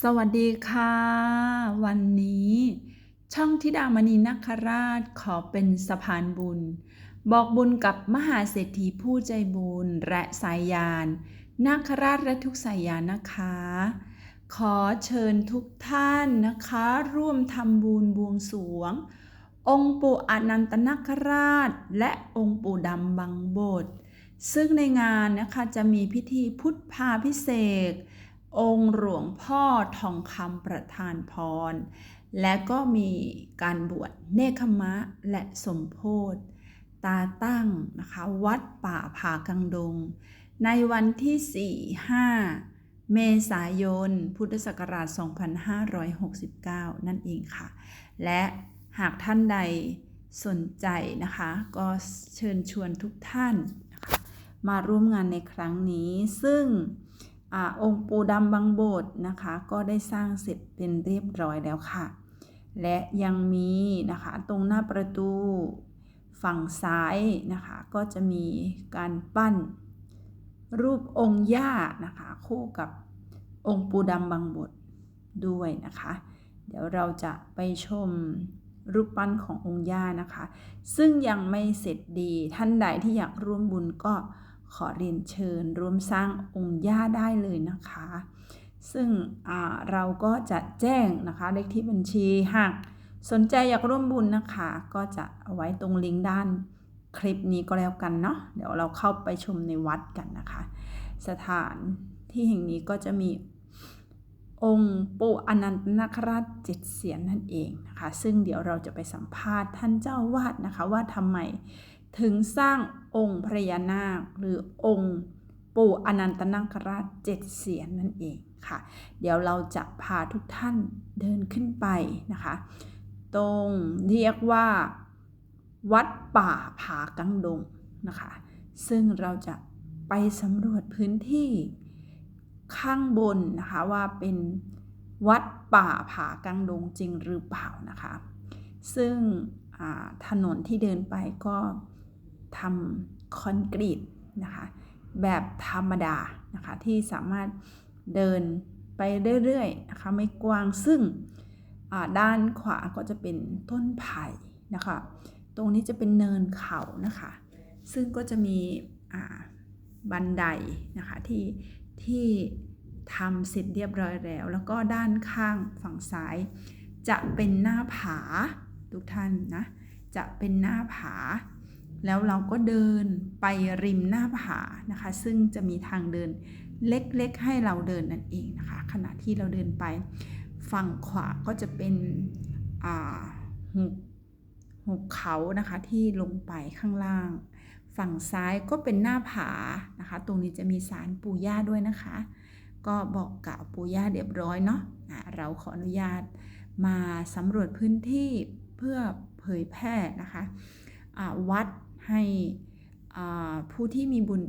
สวัสดีค่ะ วันนี้ ช่องธิดามณีนักราชขอเป็นสะพานบุญ บอกบุญกับมหาเศรษฐีผู้ใจบุญและสายยานนาคราชและทุกสายยานนะคะ ขอเชิญทุกท่านนะคะ ร่วมทำบุญบวงสวง องค์ปู่อนันตนาคราช และองค์ปู่ดำบังบดซึ่งในงานนะคะจะมีพิธีพุทธพาพิเศษ องค์หลวงพ่อทองคำประธานพร และก็มีการบวชเนคขมะและสมโพธตาตั้งนะคะวัดป่าผากังดง ในวันที่ 4-5 เมษายน พุทธศักราช 2569 นั่นเองค่ะ และหากท่านใดสนใจนะคะ ก็เชิญชวนทุกท่าน มาร่วมงานในครั้งนี้ซึ่ง อองค์ปูดำบางโบสถ์นะคะ ก็ได้สร้างเสร็จเป็นเรียบร้อยแล้วค่ะ และยังมีนะคะตรงหน้าประตูฝั่งซ้ายนะคะ ก็จะมีการปั้นรูปองค์ย่านะคะ คู่กับองค์ปูดำบางโบสถ์ด้วยนะคะ เดี๋ยวเราจะไปชมรูปปั้นขององค์ย่านะคะ ซึ่งยังไม่เสร็จดีท่านใดที่อยากร่วมบุญก็ ขอเรียนเชิญร่วมสร้างองค์ย่าได้เลยนะคะ ซึ่งเราก็จะแจ้งนะคะเลขที่บัญชีหากสนใจอยากร่วมบุญนะคะ ก็จะเอาไว้ตรงลิงก์ด้านคลิปนี้ก็แล้วกันเนาะเดี๋ยวเราเข้าไปชมในวัดกันนะคะ สถานที่แห่งนี้ก็จะมีองค์ปู่อนันตนาคราชเจ็ดเสียนนั่นเองนะคะ ซึ่งเดี๋ยวเราจะไปสัมภาษณ์ท่านเจ้าวาดนะคะ ว่าทำไม ถึงสร้างองค์พระยานาค หรือองค์ปู่อนันตนาคราชเจ็ดเสียนนั่นเองค่ะ เดี๋ยวเราจะพาทุกท่านเดินขึ้นไปนะคะ ตรงเรียกว่าวัดป่าผากังดงนะคะ ซึ่งเราจะไปสำรวจพื้นที่ข้างบนนะคะว่าเป็นวัดป่าผากังดงจริงหรือเปล่านะคะ ซึ่งถนนที่เดินไปก็ ทำคอนกรีตนะคะแบบธรรมดานะคะที่สามารถเดินไปเรื่อยๆนะคะไม่กว้างซึ่งด้านขวาก็จะเป็นต้นไผ่นะคะตรงนี้จะเป็นเนินเขานะคะซึ่งก็จะมีบันไดนะคะที่ที่ทำเสร็จเรียบร้อยแล้ว แล้วก็ด้านข้างฝั่งซ้าย จะเป็นหน้าผาทุกท่านนะจะเป็นหน้าผา แล้วเราก็เดินไปริมหน้าผานะคะ ซึ่งจะมีทางเดินเล็กๆ ให้เราเดินนั่นเองนะคะ ขณะที่เราเดินไป ฝั่งขวาก็จะเป็นหุบหุบเขานะคะที่ลงไปข้างล่าง ฝั่งซ้ายก็เป็นหน้าผานะคะ ตรงนี้จะมีสารปู่ย่าด้วยนะคะ ก็บอกกล่าวปู่ย่าเรียบร้อยเนาะะเราขออนุญาตมาสำรวจพื้นที่เพื่อเผยแพร่นะคะวัด ให้ผู้ที่มีบุญ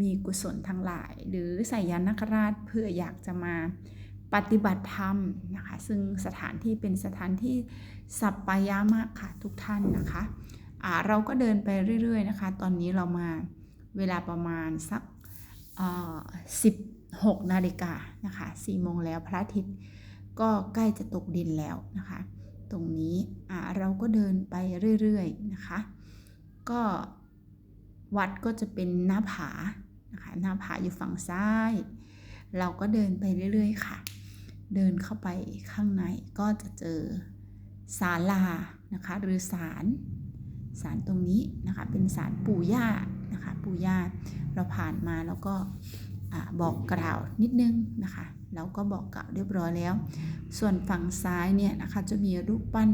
มีกุศลทั้งหลาย หรือสายยานนักราชเพื่ออยากจะมาปฏิบัติธรรมนะคะซึ่งสถานที่เป็นสถานที่สัปปายามากค่ะทุกท่านนะคะะเราก็เดินไปเรื่อย ๆ นะคะ ตอนนี้เรามาเวลาประมาณสักสิบหกนาฬิกานะคะสี่โมงแล้วพระอาทิตย์ก็ใกล้จะตกดินแล้วนะคะ ตรงนี้เราก็เดินไปเรื่อย ๆ นะคะ ก็วัดก็จะเป็นหน้าผานะคะหน้าผาอยู่ฝั่งซ้าย เราก็เดินไปเรื่อยๆค่ะ เดินเข้าไปข้างในก็จะเจอศาลานะคะหรือศาลศาลตรงนี้นะคะเป็นศาลปู่ย่านะคะปู่ย่าเราผ่านมาแล้วก็บอกกล่าวนิดนึงนะคะเราก็บอกกล่าวเรียบร้อยแล้ว ส่วนฝั่งซ้ายเนี่ยนะคะจะมีรูปปั้น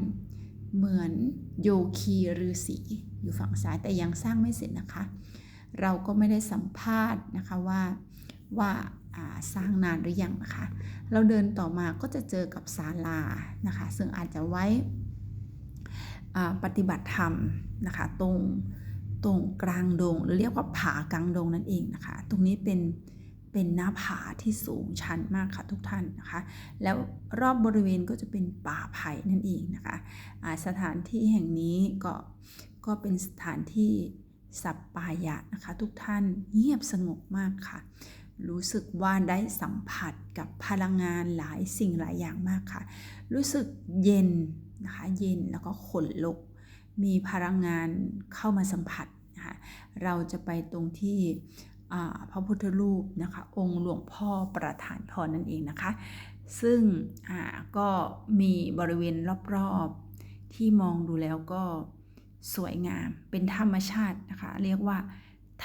เหมือนโยคีฤาษีอยู่ฝั่งซ้ายแต่ยังสร้างไม่เสร็จนะคะ เราก็ไม่ได้สัมภาษณ์นะคะว่าว่าสร้างนานหรือยังนะคะ เราเดินต่อมาก็จะเจอกับศาลานะคะ ซึ่งอาจจะไว้ปฏิบัติธรรมนะคะ ตรงตรงกลางดง หรือเรียกว่าผากลางดงนั่นเองนะคะ ตรงนี้เป็น เป็นหน้าผาที่สูงชันมากค่ะทุกท่านนะคะ แล้วรอบบริเวณก็จะเป็นป่าไผ่นั่นเองนะคะะสถานที่แห่งนี้ก็ก็เป็นสถานที่สัปปายะนะคะ ทุกท่านเงียบสงบมากค่ะ รู้สึกว่าได้สัมผัสกับพลังงานหลายสิ่งหลายอย่างมากค่ะ รู้สึกเย็นนะคะเย็นแล้วก็ขนลุก มีพลังงานเข้ามาสัมผัสนะคะเราจะไปตรงที่ พระพุทธรูปนะคะองค์หลวงพ่อประธานพรนั่นเองนะคะ ซึ่งก็มีบริเวณรอบๆที่มองดูแล้วก็สวยงามเป็นธรรมชาตินะคะ เรียกว่า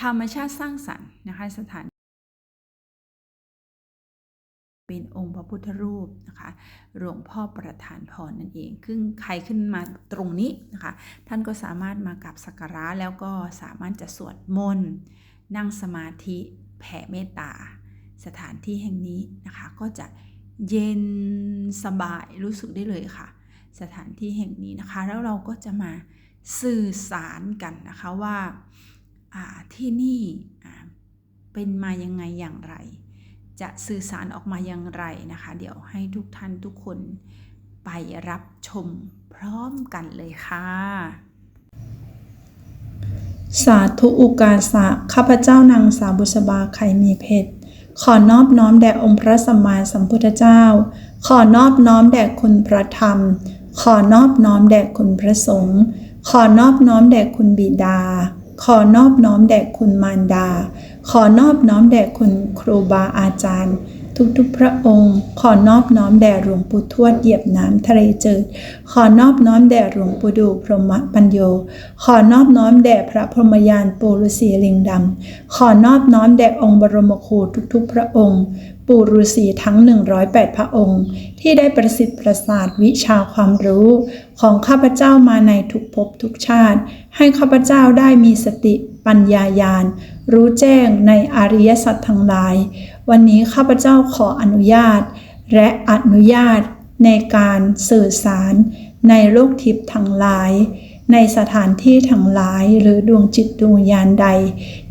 ธรรมชาติสร้างสรรค์นะคะสถาน เป็นองค์พระพุทธรูปนะคะหลวงพ่อประธานพรนั่นเองซึ่งใครขึ้นมาตรงนี้นะคะ ท่านก็สามารถมากราบสักการะแล้วก็สามารถจะสวดมนต์ นั่งสมาธิแผ่เมตตา สถานที่แห่งนี้นะคะ ก็จะเย็นสบายรู้สึกได้เลยค่ะ สถานที่แห่งนี้นะคะ แล้วเราก็จะมาสื่อสารกันนะคะว่าาที่นี่เป็นมายังไงอย่างไร จะสื่อสารออกมาอย่างไรนะคะ เดี๋ยวให้ทุกท่านทุกคนไปรับชมพร้อมกันเลยค่ะ สาธุอุกาสะข้าพเจ้านางสาวบุษบาไขมีเพชรขอนอบน้อมแด่องค์พระสัมมาสัมพุทธเจ้า ขอนอบน้อมแด่คุณพระธรรม ขอนอบน้อมแด่คุณพระสงฆ์ขอนอบน้อมแด่คุณบิดา ขอนอบน้อมแด่คุณมารดา ขอนอบน้อมแด่คุณครูบาอาจารย์ ทุกๆพระองค์ ขอนอบน้อมแด่หลวงปู่ทวดเหยียบน้ำทะเลเจิดขอนอบน้อมแด่หลวงปู่ดูพรหมปัญโย ขอนอบน้อมแด่พระพรหมยานปูฤาษีลิงดำ ขอนอบน้อมแด่องค์บรมครูทุกๆ พระองค์ ปู่ฤาษีทั้ง 108 พระองค์ ที่ได้ประสิทธิ์ประสาทวิชาความรู้ของข้าพเจ้ามาในทุกภพทุกชาติ ให้ข้าพเจ้าได้มีสติปัญญาญาณรู้แจ้งในอริยสัจทั้งหลาย วันนี้ข้าพเจ้าขออนุญาต และอนุญาตในการสื่อสารในโลกทิพย์ทั้งหลาย ในสถานที่ทั้งหลายหรือดวงจิตดวงวิญญาณใด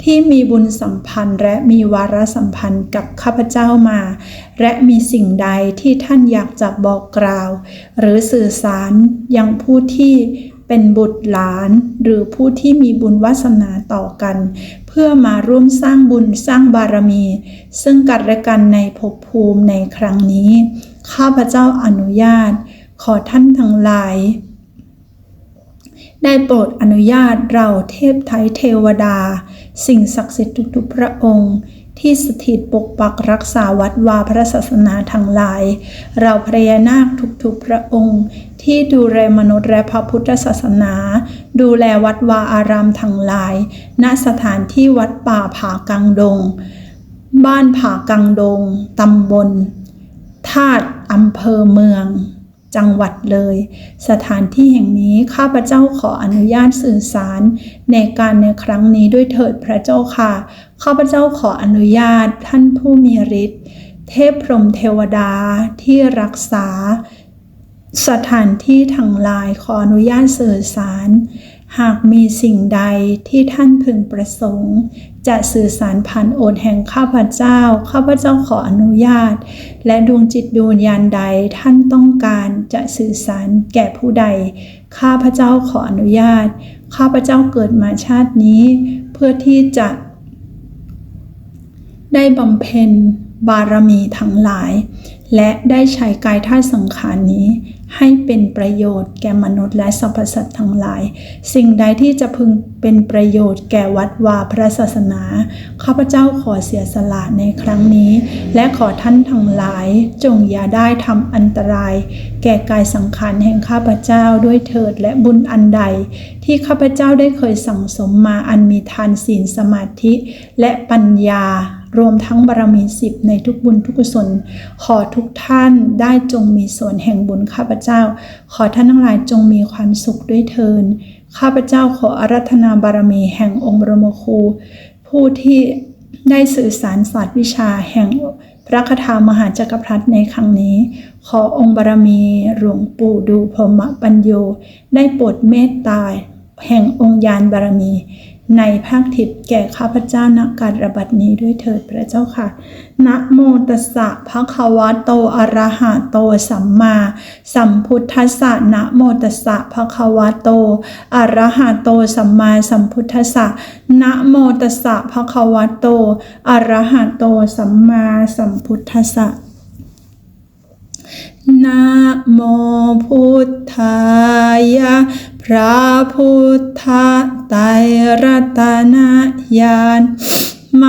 ที่มีบุญสัมพันธ์ และมีวาระสัมพันธ์กับข้าพเจ้ามา และมีสิ่งใดที่ท่านอยากจะบอกกล่าว หรือสื่อสารยังผู้ที่ เป็นบุตรหลาน หรือผู้ที่มีบุญวาสนาต่อกัน เพื่อมาร่วมสร้างบุญสร้างบารมี ซึ่งกันและกันในภพภูมิในครั้งนี้ ข้าพเจ้าอนุญาต ขอท่านทั้งหลายได้โปรดอนุญาตเราเทพไทยเทวดา สิ่งศักดิ์สิทธิ์ทุกๆพระองค์ ที่สถิตปกปักรักษาวัดวาพระศาสนาทั้งหลาย เราพระยานาคทุกๆพระองค์ ที่ดูแลมนุษย์และพระพุทธศาสนา ดูแลวัดวาอารามทั้งหลาย ณสถานที่วัดป่าผากังดง บ้านผากังดง ตำบลธาตุอำเภอเมือง จังหวัดเลย สถานที่แห่งนี้ข้าพเจ้าขออนุญาตสื่อสาร ในการในครั้งนี้ด้วยเถิดพระเจ้าค่ะ ข้าพเจ้าขออนุญาตท่านผู้มีฤทธิ์เทพพรมเทวดาที่รักษา สถานที่ทั้งหลายขออนุญาตสื่อสาร หากมีสิ่งใดที่ท่านพึงประสงค์ จะสื่อสารผ่านโอษฐ์แห่งข้าพเจ้า ข้าพเจ้าขออนุญาต และดวงจิตดวงวิญญาณใดท่านต้องการจะสื่อสารแก่ผู้ใด ข้าพเจ้าขออนุญาต ข้าพเจ้าเกิดมาชาตินี้ เพื่อที่จะได้บำเพ็ญบารมีทั้งหลาย และได้ใช้กายท่าสังขารนี้ ให้เป็นประโยชน์แก่มนุษย์และสรรพสัตว์ทั้งหลาย สิ่งใดที่จะพึงเป็นประโยชน์แก่วัดวาพระศาสนา ข้าพเจ้าขอเสียสละในครั้งนี้ และขอท่านทั้งหลายจงอย่าได้ทำอันตราย แก่กายสังขารแห่งข้าพเจ้าด้วยเถิดและบุญอันใด ที่ข้าพเจ้าได้เคยสั่งสมมาอันมีทานศีลสมาธิ และปัญญา รวมทั้งบารมีสิบในทุกบุญทุกกุศล ขอทุกท่านได้จงมีส่วนแห่งบุญข้าพเจ้า ขอท่านทั้งหลายจงมีความสุขด้วยเทินข้าพเจ้าขออารัธนาบารมีแห่งองค์บรมครู ผู้ที่ได้สื่อสารศาสตร์วิชาแห่งพระคาถามหาจักรพรรดิในครั้งนี้ ขอองค์บารมีหลวงปู่ดูพรหมปัญโย ได้โปรดเมตตา แห่งองค์ยานบารมี ในภาคทิพย์แก่ข้าพเจ้าณการระบัดนี้ด้วยเถิดพระเจ้าค่ะ นะโมตัสสะภะคะวะโตอะระหะโตสัมมา สัมพุทธัสสะนะโมตัสสะภะคะวะโตอะระหะโตสัมมาสัมพุทธัสสะนะโมตัสสะภะคะวะโตอะระหะโตสัมมาสัมพุทธัสสะ นะโมพุทธายะพระพุทธไตรรัตนญาณม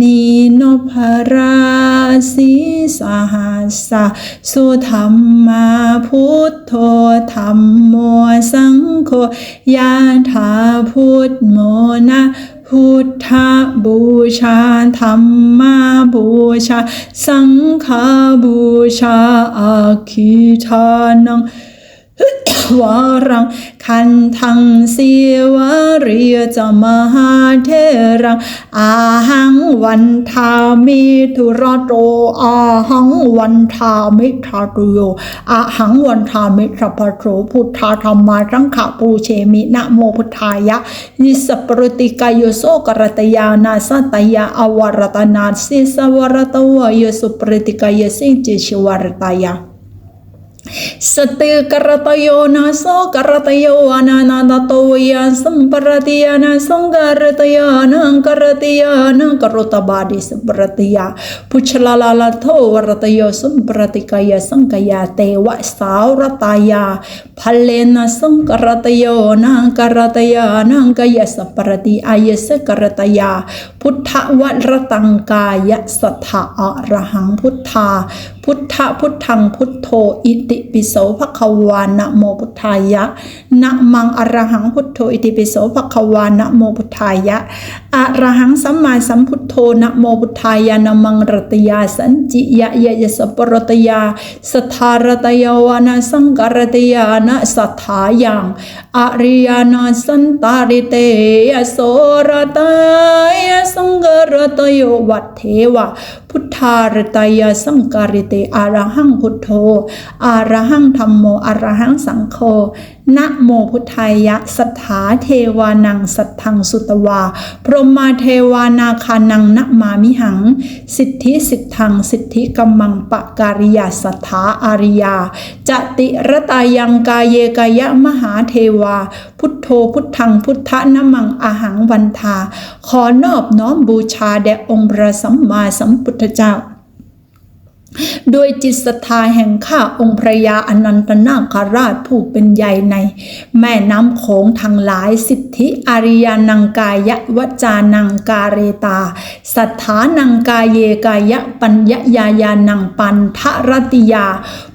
ณีนพราศีสหัสสะสุธรรมาพุทโธธรรมโมสังโฆยาถาพุทโมนะ พุทธบูชาธรรมบูชา สังฆบูชาอาคิทานัง วรัง คันทังเสีวริยจมหาเทรัง อาหังวันทามิทุระโตอาหังวันทามิทาตุโยอาหังวันทามิทัพพโสพุทธาธรรมาสังขะปูเชมินะโมพุทธายะยิสปรติกายโยโสกรตยานาสัตยาอวรตนาสิสวรตวโยสุปรติกายสิจิชวรตายา สติกรตโยนาโสกรตโยอนานาตโตยาสัมปรติยานาสังกรตยานังกรติยานังกรตบาดิสัมปรติยาพุชลาลาลาโทวรตโยสัมปรติกายสังกยาเตวะสาวรตายาพัลเลนะสังกรตโยนังกรตยานังกายสัมปรติอายสกรตยา พุทธวรตังกายสัทธาอะระหังพุทธา พุทธพุทธังพุทโธอิติปิโสภควานะโมพุทธายะนะมังอรหังพุทโธอิติปิโสภควานะโมพุทธายะอรหังสัมมาสัมพุทโธนะโมพุทธายะนะมังรตยาสันจิยะยะยะสปรตยาสทธารตยาวานะสังกรตยานะสัทธายังอริยานาสันตาริเตยโสรตายะสังกรตโยวัตเทวะพุทธารตายาสังการิเตอารหังพุทโธอารหังธรรมโมอารหังสังโฆ นะโมพุทธายะสัทธาเทวานังสัทธังสุตวา พรหมาเทวานาคานังนะมามิหัง สิทธิสิทธังสิทธิกัมมังปะการิยาสัทธาอาริยาจติรตายังกายเยกายะมหาเทวา พุทโธพุทธังพุทธนะมังอาหังวันทา ขอนอบน้อมบูชาแด่องค์พระสัมมาสัมพุทธเจ้า ด้วยจิตศรัทธาแห่งข้าองค์พระยาอนันตนาคราชผู้เป็นใหญ่ใน แม่น้ำโขงทั้งหลายสิทธิอาริยานังกายะวจานังกาเรตา สัทธานังกายเยกายะปัญญายายานังปันทะรติยา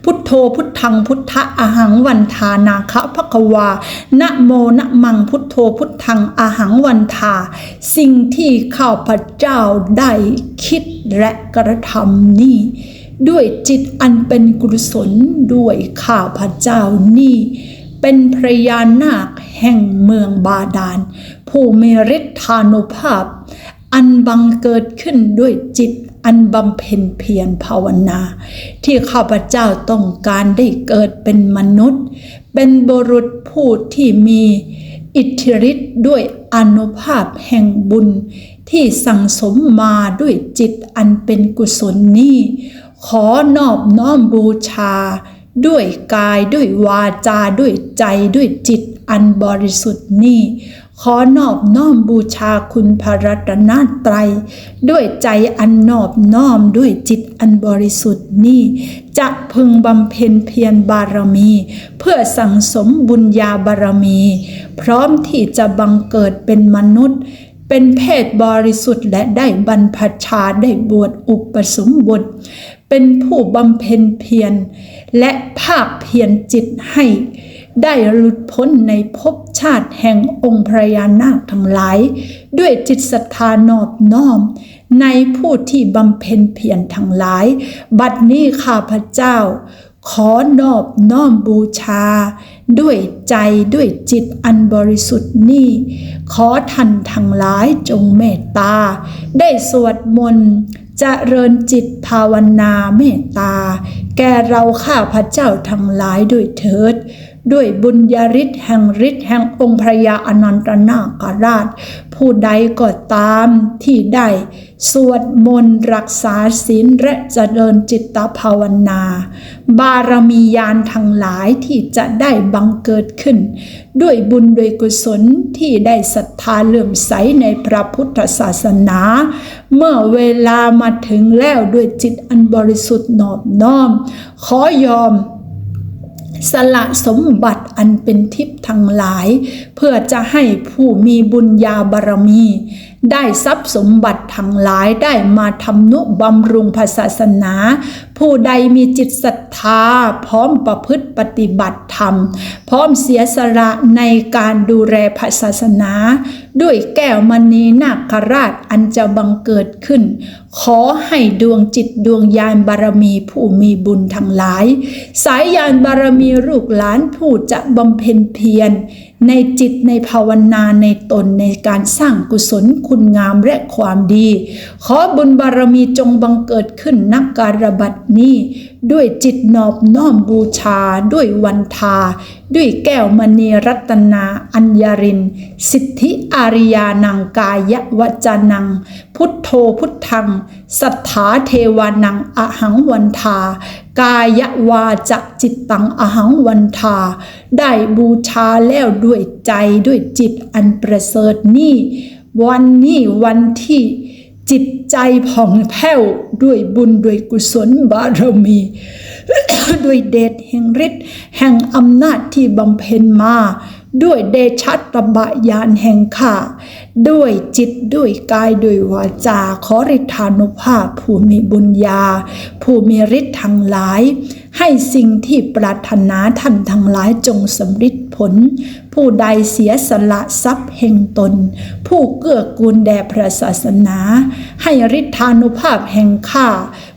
พุทโธพุทธังพุทธะอหังวันทานาคะภควานะโมนะมังพุทโธพุทธังอหังวันทา สิ่งที่ข้าพเจ้าได้คิดและกระทำนี้ ด้วยจิตอันเป็นกุศลด้วยข้าพเจ้านี่ เป็นพระยานาคแห่งเมืองบาดาล ผู้มีฤทธานุภาพ อันบังเกิดขึ้นด้วยจิตอันบำเพ็ญเพียรภาวนา ที่ข้าพเจ้าต้องการได้เกิดเป็นมนุษย์ เป็นบุรุษผู้ที่มีอิทธิฤทธิ์ด้วยอนุภาพแห่งบุญที่สั่งสมมาด้วยจิตอันเป็นกุศลนี้ ขอนอบน้อมบูชา ด้วยกายด้วยวาจาด้วยใจด้วยจิตอันบริสุทธิ์นี้ ขอนอบน้อมบูชาคุณพระรัตนตรัย ด้วยใจอันนอบน้อมด้วยจิตอันบริสุทธิ์นี้จะพึงบำเพ็ญเพียรบารมี เพื่อสั่งสมบุญญาบารมี พร้อมที่จะบังเกิดเป็นมนุษย์เป็นเพศบริสุทธิ์และได้บรรพชาได้บวชอุปสมบท เป็นผู้บำเพ็ญเพียร และภาคเพียรจิตให้ ได้หลุดพ้นในภพชาติแห่งองค์พระยานาคทั้งหลาย ด้วยจิตศรัทธานอบน้อม ในผู้ที่บำเพ็ญเพียรทั้งหลาย บัดนี้ข้าพเจ้า ขอนอบน้อมบูชา ด้วยใจด้วยจิตอันบริสุทธิ์นี้ ขอท่านทั้งหลายจงเมตตา ได้สวดมนต์ จะเริญจิตภาวนาเมตตา แก่เราข้าพระเจ้าทั้งหลายด้วยเถิด ด้วยบุญญาฤทธิ์แห่งฤทธิ์แห่งองค์พระยาอนันตนาคราช ผู้ใดก็ตามที่ได้สวดมนต์รักษาศีลและเจริญจิตภาวนา บารมียานทั้งหลายที่จะได้บังเกิดขึ้น ด้วยบุญด้วยกุศลที่ได้ศรัทธาเลื่อมใสในพระพุทธศาสนา เมื่อเวลามาถึงแล้วด้วยจิตอันบริสุทธิ์นอบน้อม ขอยอม สละสมบัติอันเป็นทิพย์ทั้งหลาย เพื่อจะให้ผู้มีบุญญาบารมี ได้ทรัพย์สมบัติทั้งหลายได้มาทำนุบำรุงพระศาสนา ผู้ใดมีจิตศรัทธา พร้อมประพฤติปฏิบัติธรรม พร้อมเสียสละในการดูแลพระศาสนา ด้วยแก้วมณีนาคราชอันจะบังเกิดขึ้น ขอให้ดวงจิตดวงญาณบารมีผู้มีบุญทั้งหลาย สายญาณบารมีลูกหลานผู้จะบำเพ็ญเพียรในจิตในภาวนาในตนในการสร้างกุศลคุณงามและความดี ขอบุญบารมีจงบังเกิดขึ้นนักการบัดนี้ ด้วยจิตนอบน้อมบูชาด้วยวันทา ด้วยแก้วมณีรัตนาอัญญริน สิทธิอาาริยานังกายวจานัง พุทโธพุทธัง สัทธาเทวานังอหังวันทา กายวาจะจิตตังอหังวันทา ได้บูชาแล้วด้วยใจด้วยจิตอันประเสริฐนี้วันนี้วันที่จิตใจผ่องแผ้วด้วยบุญด้วยกุศลบารมี ด้วยเดชแห่งฤทธิ์แห่งอำนาจที่บำเพ็ญมา ด้วยเดชัตตบะยานแห่งข้าด้วยจิตด้วยกายด้วยวาจา ขอริธานุภาพผู้มีบุญญา ผู้มีฤทธิ์ทั้งหลาย ให้สิ่งที่ปรารถนาท่านทั้งหลายจงสำฤทธิ์ผล ผู้ใดเสียสละทรัพย์แห่งตน ผู้เกื้อกูลแด่พระศาสนา ให้ฤทธานุภาพแห่งข้า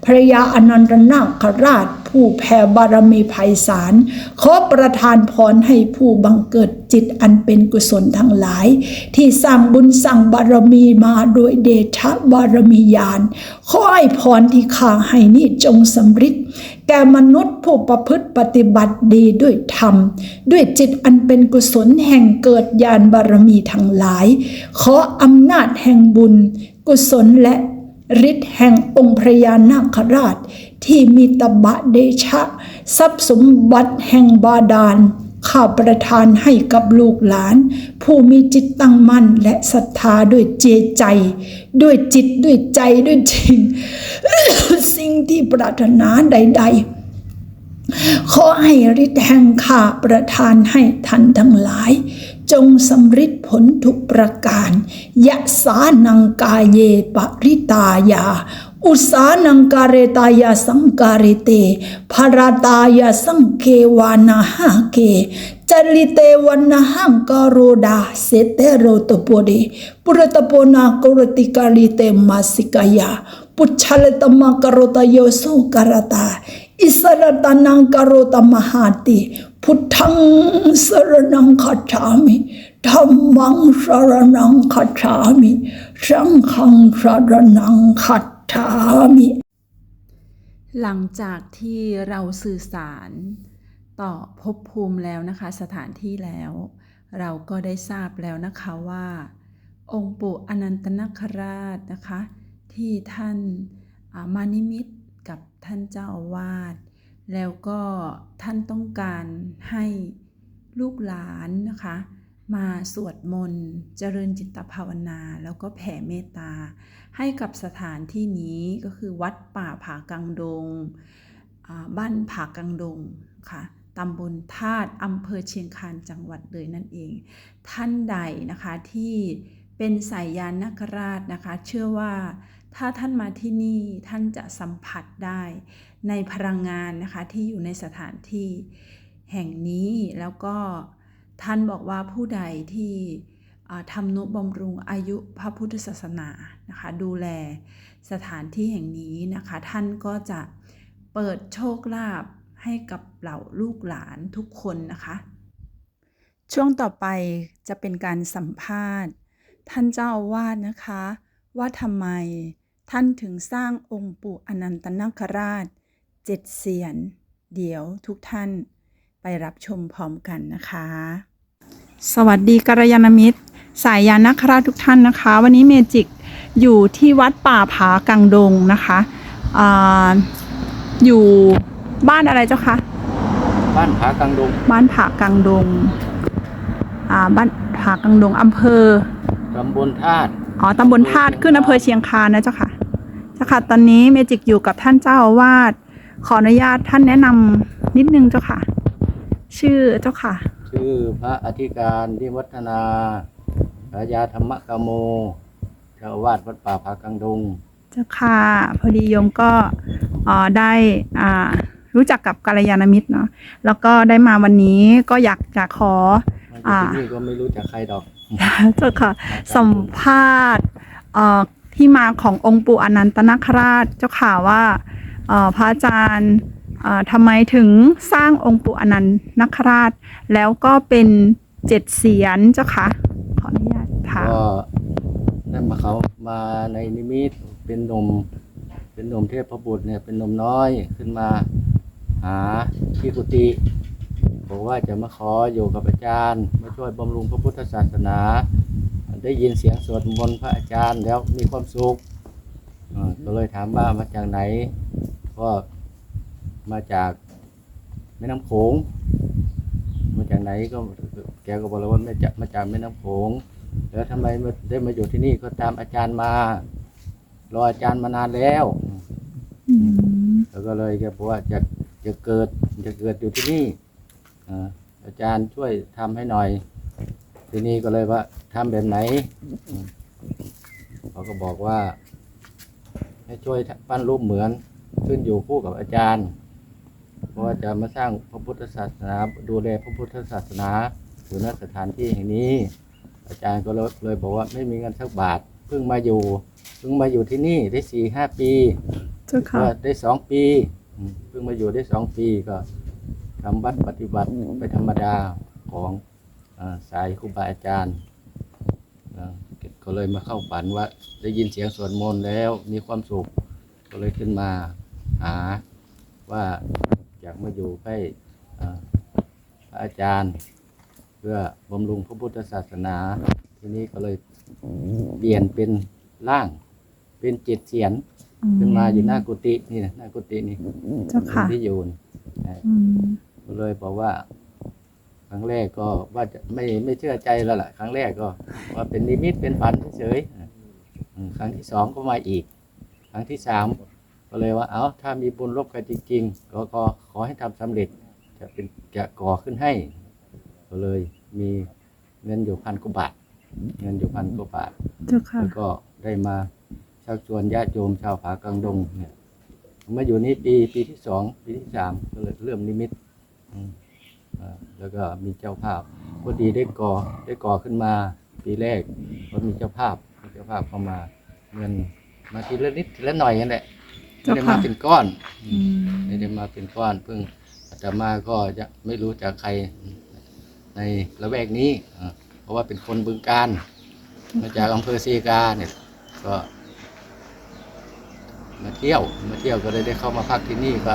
พระยาอนันตนาคราช ผู้แผ่บารมีไพศาลขอประทานพรให้ผู้บังเกิดจิตอันเป็นกุศลทั้งหลาย ที่สร้างบุญสร้างบารมีมาโดยเดชะบารมีญาณขอให้พรที่ข้าให้นี้จงสำฤทธิ์แก่มนุษย์ผู้ประพฤติปฏิบัติดีด้วยธรรม ด้วยจิตอันเป็นกุศลแห่งเกิดญาณบารมีทั้งหลาย ขออำนาจแห่งบุญ กุศลและฤทธิ์แห่งองค์พระยานาคราช ที่มีตบะเดชะ ทรัพย์สมบัติแห่งบาดาลข้าประทานให้กับลูกหลาน ผู้มีจิตตั้งมั่นและศรัทธาด้วยเจใจ ด้วยจิตด้วยใจด้วยจริง สิ่งที่ปรารถนาใด ๆ ขอให้ฤทธิ์แห่งข้าประทานให้ท่านทั้งหลาย จงสำฤทธิ์ผลทุกประการยะสานังกาเยปริตายา อุสานังการเรตายาสังการเตภารตายาสังเกวานาหาเกจริเตวันนหังกโรดาเสเตโรตโปเดปุรตโปนากรติกาลิเตมาสิกายาปุชาลตมากรตโยสุการตา อิสระตานังกโรตมหาติ พุทธังสรนังคัจามิธรรมังสรนังคัจามิสังฆังสรนังคัจามิ หลังจากที่เราสื่อสารต่อภพภูมิแล้วนะคะ สถานที่แล้ว เราก็ได้ทราบแล้วนะคะว่า องค์ปู่อนันตนาคราชนะคะ ที่ท่านามานิมิต ท่านเจ้าอาวาสแล้วก็ท่านต้องการให้ลูกหลานนะคะ มาสวดมนต์เจริญจิตภาวนา แล้วก็แผ่เมตตา ให้กับสถานที่นี้ก็คือวัดป่าผากังดง บ้านผากังดงค่ะตำบลธาตุอำเภอเชียงคานจังหวัดเลยนั่นเอง ท่านใดนะคะที่เป็นสายยานนคราชนะคะ เชื่อว่า ถ้าท่านมาที่นี่ท่านจะสัมผัสได้ในพลังงานนะคะที่อยู่ในสถานที่แห่งนี้แล้วก็ท่านบอกว่าผู้ใดที่ทำนุบำรุงอายุพระพุทธศาสนานะคะดูแลสถานที่แห่งนี้นะคะ ท่านก็จะเปิดโชคลาภให้กับเหล่าลูกหลานทุกคนนะคะ ช่วงต่อไปจะเป็นการสัมภาษณ์ ท่านเจ้าอาวาสนะคะ ว่าทำไม ท่านถึงสร้างองค์ปู่อนันตนาคราชเจ็ดเสียน เดี๋ยวทุกท่านไปรับชมพร้อมกันนะคะ สวัสดีกัลยาณมิตร สายยานนักราชทุกท่านนะคะ วันนี้เมจิกอยู่ที่วัดป่าผากังดงนะคะอาอยู่บ้านอะไรเจ้าคะบ้านผากังดง บ้านผากังดงอ่าบ้านผากังดงอำเภอตำบลธาตุอ๋อตำบลธาตุขึ้นอำเภอเชียงคานนะเจ้าค่ะ เจ้าค่ะ ตอนนี้เมจิกอยู่กับท่านเจ้าอาวาสขออนุญาตท่านแนะนำนิดนึงเจ้าค่ะ ชื่อเจ้าค่ะ ชื่อพระอธิการที่วัฒนาฉายาธรรมกโมเจ้าอาวาสวัดป่าผากังดง เจ้าค่ะพอดีโยมก็เอ่อได้อ่ารู้จักกับกัลยาณมิตรเนาะแล้วก็ได้มาวันนี้ก็อยากจะขอ มาอ่าที่นี่ก็ไม่รู้จักใครดอก เจ้าค่ะสัมภาษณ์เอ่อ ที่มาขององค์ปู่อนันตนาคราชเจ้าค่ะว่าพระอาจารย์ทำไมถึงสร้างองค์ปู่อนันตนาคราช แล้วก็เป็นเจ็ดเสียนเจ้าค่ะขออนุญาตถามก็ได้มาเขามาในนิมิตเป็นนมเป็นนมเทพบุตรเนี่ยเป็นนมน้อยขึ้นมาหาที่กุฏิบอกว่าจะมาขออยู่กับอาจารย์มาช่วยบำรุงพระพุทธศาสนา ได้ยินเสียงสวดมนต์พระอาจารย์แล้วมีความสุขก็เลยถามว่ามาจากไหน ก็มาจากแม่น้ำโขง มาจากไหนก็แกก็บอกเลยว่ามาจากมาจากแม่น้ำโขง แล้วทำไมได้มาอยู่ที่นี่ก็ตามอาจารย์มารออาจารย์มานานแล้วแล้วก็เลยแกบอกว่าจะจะเกิดจะเกิดอยู่ที่นี่อาอาจารย์ช่วยทำให้หน่อย ทีนี้ก็เลยว่าทำแบบไหนอืมเขาก็บอกว่า ให้ช่วยปั้นรูปเหมือนขึ้นอยู่คู่กับอาจารย์เพราะว่าจะมาสร้างพระพุทธศาสนา ดูแลพระพุทธศาสนาอยู่ณสถานที่แห่งนี้ อาจารย์ก็เลยเลยบอกว่าไม่มีเงินสักบาทเพิ่งมาอยู่เพิ่งมาอยู่ที่นี่ได้สี่ห้าปีเจ้าค่ะก็ได้สองปีอืมเพิ่งมาอยู่ได้สองปีก็ทำวัดปฏิบัติไปธรรมดาของอา สายครูบาอาจารย์อ่าก็เลยมาเข้าฝันว่าได้ยินเสียงสวดมนต์แล้วมีความสุข ก็เลยขึ้นมาหาว่าอยากมาอยู่ใกล้อ่าพระอาจารย์ เพื่อบำรุงพระพุทธศาสนา ทีนี้ก็เลยเปลี่ยนเป็นร่าง เป็นเจ็ดเสียนขึ้นมาอยู่หน้ากุฏินี่นะหน้ากุฏินี่เจ้าค่ะที่อยู่นี่นะอืมก็เลยบอกว่า ครั้งแรกก็ว่าจะไม่ไม่เชื่อใจแล้วล่ะ ครั้งแรกก็ว่าเป็นนิมิตเป็นฝันเฉยๆอืมครั้งที่สองก็มาอีก ครั้งที่สามก็เลยว่าเอาถ้ามีบุญรบกันจริงๆก็ก็ขอให้ทำสำเร็จจะเป็นจะก่อขึ้นให้ ก็เลยมีเงินอยู่พันกว่าบาทเงินอยู่พันกว่าบาทเจ้าค่ะแล้วก็ได้มาชักชวนญาติโยมชาวผากังดงเนี่ยมาอยู่นี่ปีปีที่สองปีที่สามก็เลยเริ่มนิมิตอืมอ่า แล้วก็มีเจ้าภาพพอดีได้ก่อได้ก่อขึ้นมาปีแรกก็มีเจ้าภาพมีเจ้าภาพเข้ามาเงินมาทีละนิดทีละหน่อยนั่นแหละไม่ได้เจ้าค่ะมาเป็นก้อนอืมไม่ได้มาเป็นก้อนเพิ่งอาตมาก็จะไม่รู้จักใครในละแวกนี้อ่าเพราะว่าเป็นคนบึงการมาจากอำเภอซีกาเนี่ยก็มาเที่ยวมาเที่ยวก็เลยได้เข้ามาพักที่นี่ก็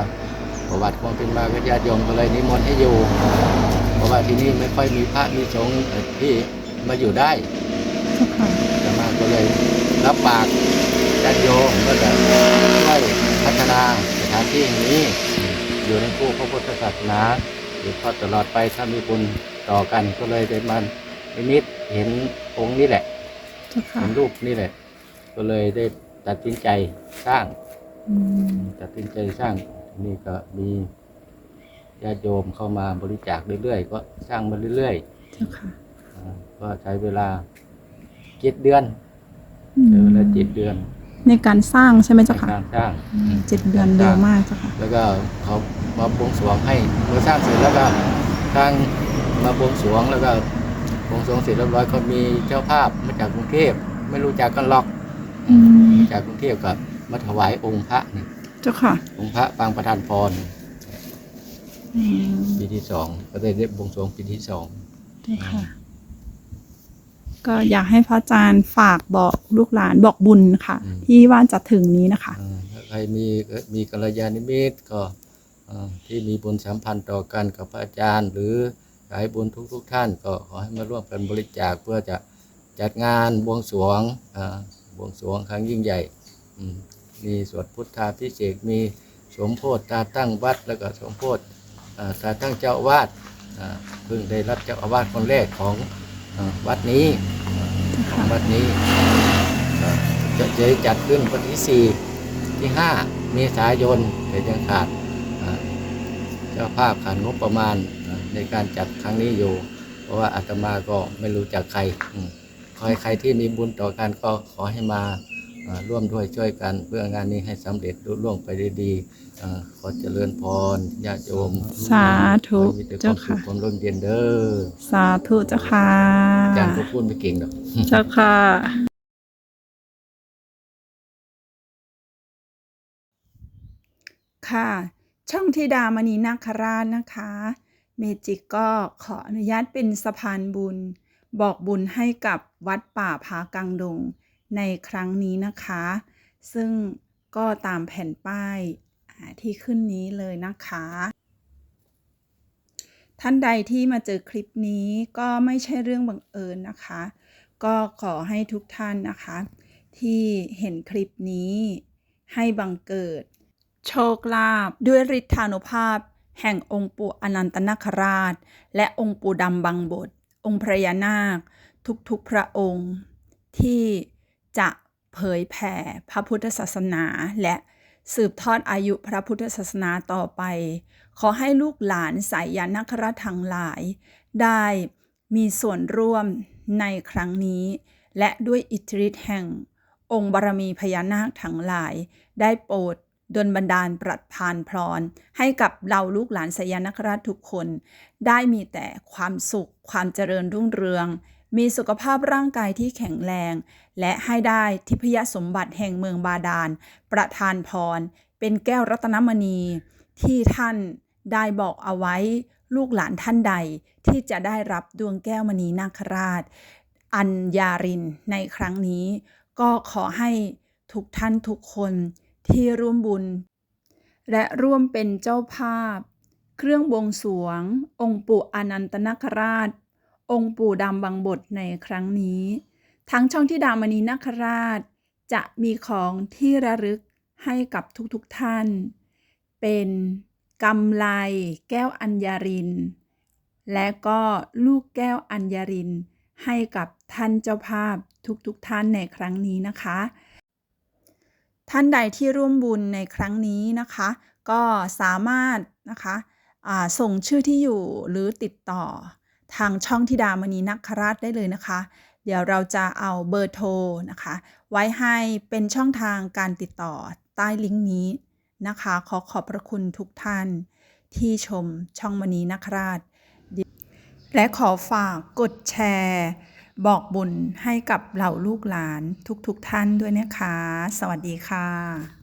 ประวัติความเป็นมาก็ญาติโยมก็เลยนิมนต์ให้อยู่ เพราะว่าที่นี่ไม่ค่อยมีพระมีสงฆ์ที่มาอยู่ได้เจ้าค่ะแต่มาก็เลยรับปากญาติโยมก็จะช่วยพัฒนาสถานที่แห่งนี้ อยู่ในคู่พระพุทธศาสนาอยู่ทอดตลอดไปถ้ามีบุญต่อกันก็เลยได้มานิมิตเห็นองค์นี้แหละเจ้าค่ะเห็นรูปนี่แหละ ก็เลยได้ตัดสินใจสร้างอืมตัดสินใจสร้าง นี่ก็มีญาติโยมเข้ามาบริจาคเรื่อยๆ ก็สร้างมาเรื่อยเจ้าค่ะๆอ่าก็ใช้เวลาเจ็ดเดือนอืใช้มเวลาเจ็ดเดือนในการสร้างใช่ไหมในเจ้าค่ะการสร้าง อืมเจ็ดเดือนเร็วมากเจ้าค่ะ แล้วก็เขามาบวงสรวงให้เมื่อสร้างเสร็จแล้วก็สร้างมาบวงสรวงแล้วก็บวงสรวงเสร็จเรียบร้อยก็มีเจ้าภาพมาจากกรุงเทพไม่รู้จักกันหรอกอืมมาจากกรุงเทพกับมาถวายองค์พระนี่ เจ้าค่ะองค์พระปางประธานพรอืมปีที่สองก็ได้ได้บวงสรวงปีที่สองเจ้าค่ะ ก็อยากให้พระอาจารย์ฝากบอกลูกหลานบอกบุญค่ะ ที่ว่าจะถึงนี้นะคะ อ่าถ้าใครมีมีกัลยาณมิตรก็อ่าที่มีบุญสัมพันธ์ต่อกันกับพระอาจารย์ หรือสายบุญทุกๆทท่านก็ขอให้มาร่วมกันบริจาคเพื่อจะจัดงานบวงสรวงอ่าบวงสรวงครั้งยิ่งใหญ่อืม มีสวดพุทธาพิเศษมีสมโพธิตาตั้งวัด แล้วก็สมโพธิตาตั้งเจ้าวาสอ่าเพิ่งได้รับเจ้าอาวาสคนแรกของอวัดนี้วัดนี้จะจะจัดขึ้นวันที่ 4 ที่ 5 เมษายนแต่ยังขาดเจ้าภาพขาดงบประมาณในการจัดครั้งนี้อยู่ เพราะว่าอาตมาก็ไม่รู้จักใครขอให้ใครที่มีบุญต่อกันก็ขอให้มา ร่วมด้วยช่วยกัน เพื่องานนี้ให้สำเร็จรุ่ล่วงไปได้ดีอ่าขอเจริญพรญาติโยมสาธุขอให้มีแต่ความสุเจ้าค่ะขความร่มเย็นเด้อสาธุเจ้าค่ะ อาจารย์ก็พูดไม่เก่งหรอก เจ้าค่ะค่ะ ช่องธิดามณีนาคราชนะคะ เมจิกก็ขออนุญาตเป็นสะพานบุญ บอกบุญให้กับวัดป่าผากังดง ในครั้งนี้นะคะ ซึ่งก็ตามแผ่นป้ายที่ขึ้นนี้เลยนะคะ ท่านใดที่มาเจอคลิปนี้ก็ไม่ใช่เรื่องบังเอิญนะคะ ก็ขอให้ทุกท่านนะคะ ที่เห็นคลิปนี้ให้บังเกิด โชคลาภด้วยฤทธานุภาพ แห่งองค์ปู่อนันตนาคราช และองค์ปู่ดำบังบท องค์พญานาค ทุกๆพระองค์ ที่ จะเผยแผ่พระพุทธศาสนาและสืบทอดอายุพระพุทธศาสนาต่อไป ขอให้ลูกหลานสายยานาคราชทั้งหลาย ได้มีส่วนร่วมในครั้งนี้ และด้วยอิทธิฤทธิ์แห่ง องค์บารมีพญานาคทั้งหลาย ได้โปรดดลบันดาลประทานพร ให้กับเราลูกหลานสยานคราชทุกคน ได้มีแต่ความสุขความเจริญรุ่งเรือง มีสุขภาพร่างกายที่แข็งแรง และให้ได้ทิพยสมบัติแห่งเมืองบาดาล ประทานพร เป็นแก้วรัตนมณี ที่ท่านได้บอกเอาไว้ ลูกหลานท่านใดที่จะได้รับดวงแก้วมณีนาคราช อัญญารินในครั้งนี้ ก็ขอให้ทุกท่านทุกคนที่ร่วมบุญ และร่วมเป็นเจ้าภาพ เครื่องบวงสรวง องค์ปู่อนันตนาคราช องค์ปู่ดำบังบทในครั้งนี้ ทั้งช่องที่ดามณีนาคราช จะมีของที่ระลึกให้กับทุกๆทท่าน เป็นกำไลแก้วอัญญาริน และก็ลูกแก้วอัญญาริน ให้กับท่านเจ้าภาพทุกๆทท่านในครั้งนี้นะคะ ท่านใดที่ร่วมบุญในครั้งนี้นะคะ ก็สามารถนะคะส่งชื่อที่อยู่หรือติดต่อ ทางช่องธิดามณีนักคราชได้เลยนะคะ เดี๋ยวเราจะเอาเบอร์โทรนะคะ ไว้ให้เป็นช่องทางการติดต่อใต้ลิงก์นี้นะคะ ขอขอบพระคุณทุกท่านที่ชมช่องมณีนักราช และขอฝากกดแชร์ บอกบุญให้กับเหล่าลูกหลานทุกๆทท่านด้วยนะคะ สวัสดีค่ะ